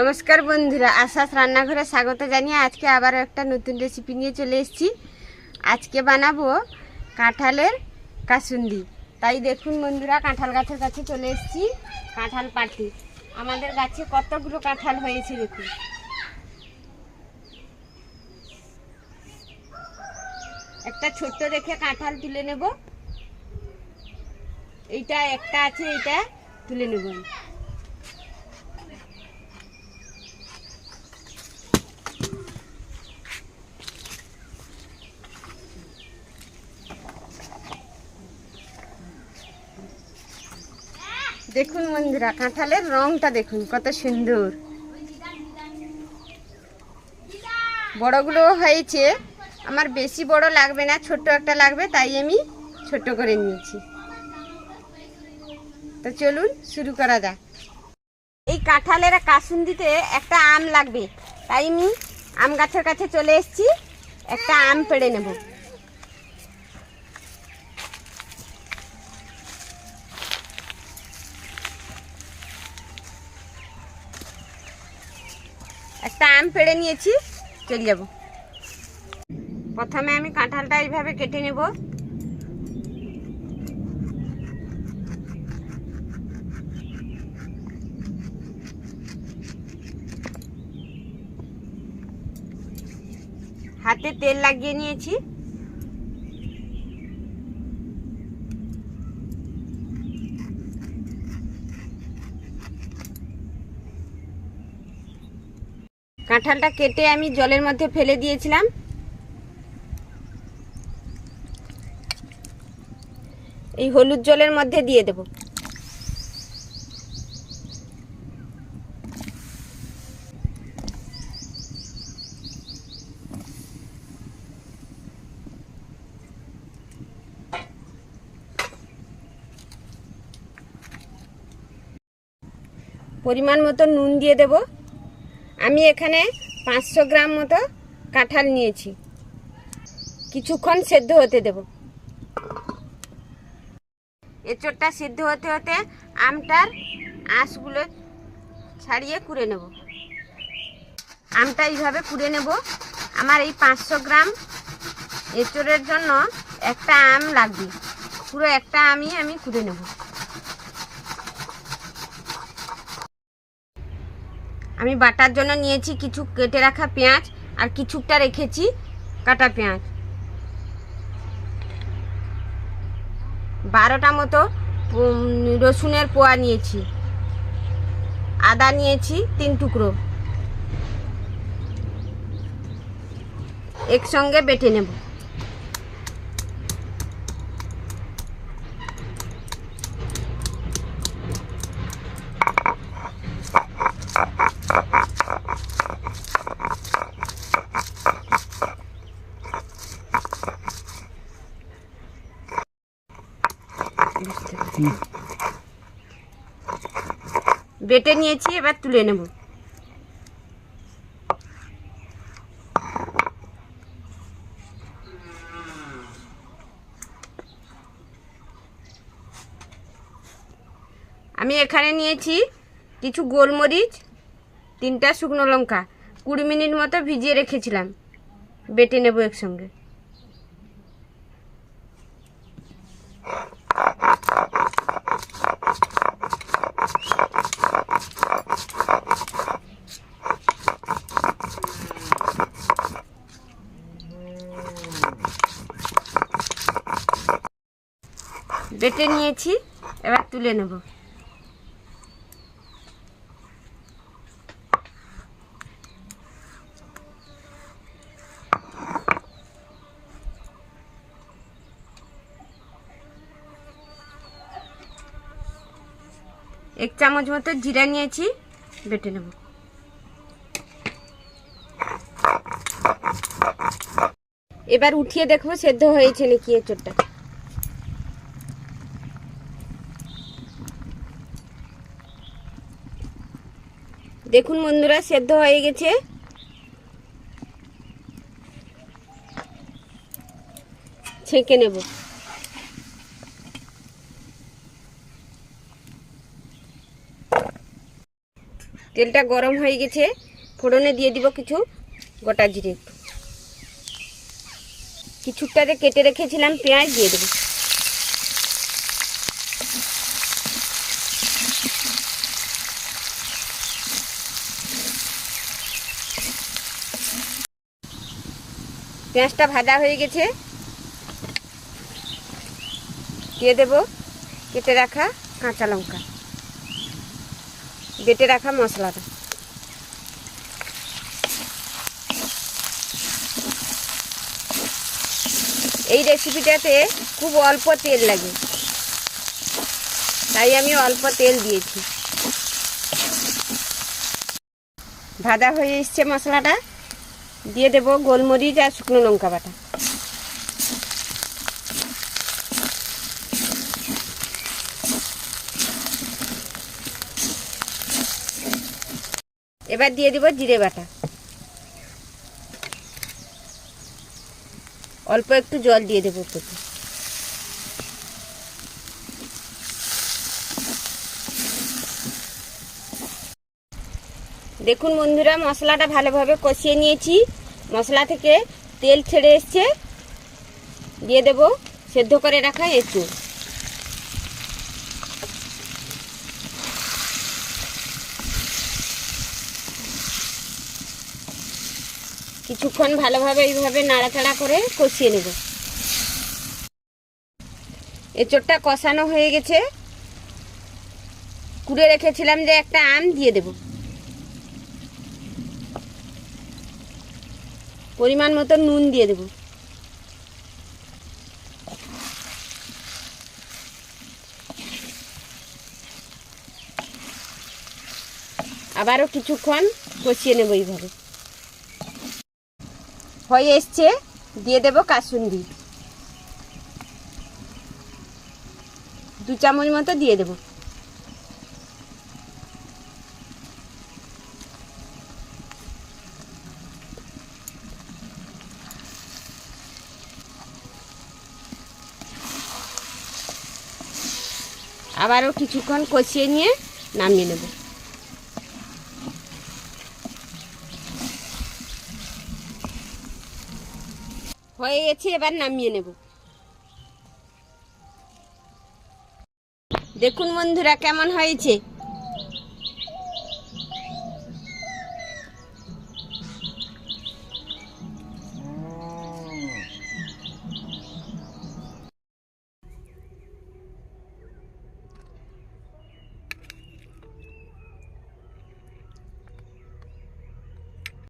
নমস্কার বন্ধুরা, আশাস রান্নাঘরে স্বাগত জানিয়ে আজকে আবার একটা নতুন রেসিপি নিয়ে চলে এসেছি। আজকে বানাবো কাঁঠালের কাসুন্দি। তাই দেখুন বন্ধুরা, কাঁঠাল গাছের কাছে চলে এসেছি, কাঁঠাল পাটি। আমাদের গাছে কতগুলো কাঁঠাল হয়েছে দেখুন। একটা ছোট্ট দেখে কাঁঠাল তুলে নেব। এইটা একটা আছে, এইটা তুলে নেব দেখুন বন্ধুরা, কাঁঠালের রংটা দেখুন, কত সুন্দর। বড়গুলো হয়েছে। আমার বেশি বড় লাগবে না ছোট একটা লাগবে, তাই আমি ছোট করে নিয়েছি। তো চলুন, শুরু করা যাক। এই কাঁঠালের কাসুন্দিতে একটা আম লাগবে, তাই আমি আম গাছের কাছে চলে এসেছি, একটা আম পেড়ে নেব। একটা আম পেড়ে নিয়েছি, চলে যাব। প্রথমে আমি কাঁঠালটা এইভাবে কেটে নেব। হাতে তেল লাগিয়ে নিয়েছি। কাঁঠালটা কেটে আমি জলের মধ্যে ফেলে দিয়েছিলাম। এই হলুদ জলের মধ্যে দিয়ে দেব। পরিমাণ মতো নুন দিয়ে দেব। আমি এখানে পাঁচশো গ্রাম মতো কাঁঠাল নিয়েছি। কিছুক্ষণ সেদ্ধ হতে দেব। এঁচড়টা সিদ্ধ হতে হতে আমটার আঁশগুলো ছাড়িয়ে কুড়ে নেব। আমটা এইভাবে কুড়ে নেব। আমার এই পাঁচশো গ্রাম এঁচড়ের জন্য একটা আম লাগবে। পুরো একটা আমই আমি কুড়ে নেব। আমি বাটার জন্য নিয়েছি কিছু কেটে রাখা পেঁয়াজ আর কিছুটা রেখেছি কাটা পেঁয়াজ। বারোটা মতো রসুনের পোয়া নিয়েছি। আদা নিয়েছি তিন টুকরো। একসঙ্গে বেটে নেব। বেটে নিয়েছি, এবার তুলে নেব। আমি এখানে নিয়েছি কিছু গোলমরিচ, তিনটা শুকনো লঙ্কা। কুড়ি মিনিট মতো ভিজিয়ে রেখেছিলাম। বেটে নেব একসঙ্গে। বেটে নিয়েছি, এবার তুলে নেব। এক চামচ মতো জিরা নিয়েছি, বেটে নেব। এবার উঠিয়ে দেখব সেদ্ধ হয়েছে নাকি এঁচড়টা। দেখুন বন্ধুরা, সেদ্ধ হয়ে গেছে। ছেঁকে নেব। তেলটা গরম হয়ে গেছে। ফোড়নে দিয়ে দিব কিছু গোটা জিরে। একটু কিছুটাতে কেটে রেখেছিলাম, পেঁয়াজ দিয়ে দেবো। পেঁয়াজটা ভাজা হয়ে গেছে। দিয়ে দেব কেটে রাখা কাঁচা লঙ্কা। বেটে রাখা মশলাটা। এই রেসিপিটাতে খুব অল্প তেল লাগে। তাই আমি অল্প তেল দিয়েছি। ভাজা হয়ে এসছে মশলাটা। দিয়ে দেব গোলমরিচ আর শুকনো লঙ্কা বাটা। এবার দিয়ে দিব জিরে বাটা। অল্প একটু জল দিয়ে দেবো পেঁপে দেখুন বন্ধুরা, মশলাটা ভালোভাবে কষিয়ে নিয়েছি। মশলা থেকে তেল ছেড়ে এসছে। দিয়ে দেব, সেদ্ধ করে রাখা একটু কিছুক্ষণ ভালোভাবে এইভাবে নাড়াচাড়া করে কষিয়ে নেব। এঁচোড়টা কষানো হয়ে গেছে। কুড়ে রেখেছিলাম যে একটা আম দিয়ে দেব। পরিমাণ মতো নুন দিয়ে দেব। আবারও কিছুক্ষণ কষিয়ে নেব এইভাবে। হয়ে এসছে, দিয়ে দেব কাসুন্দি। দু চামচ মতো দিয়ে দেব। আবারও কিছুক্ষণ কষিয়ে নিয়ে নামিয়ে নেব। হয়ে গেছে, এবার নামিয়ে নেব। দেখুন বন্ধুরা, কেমন হয়েছে?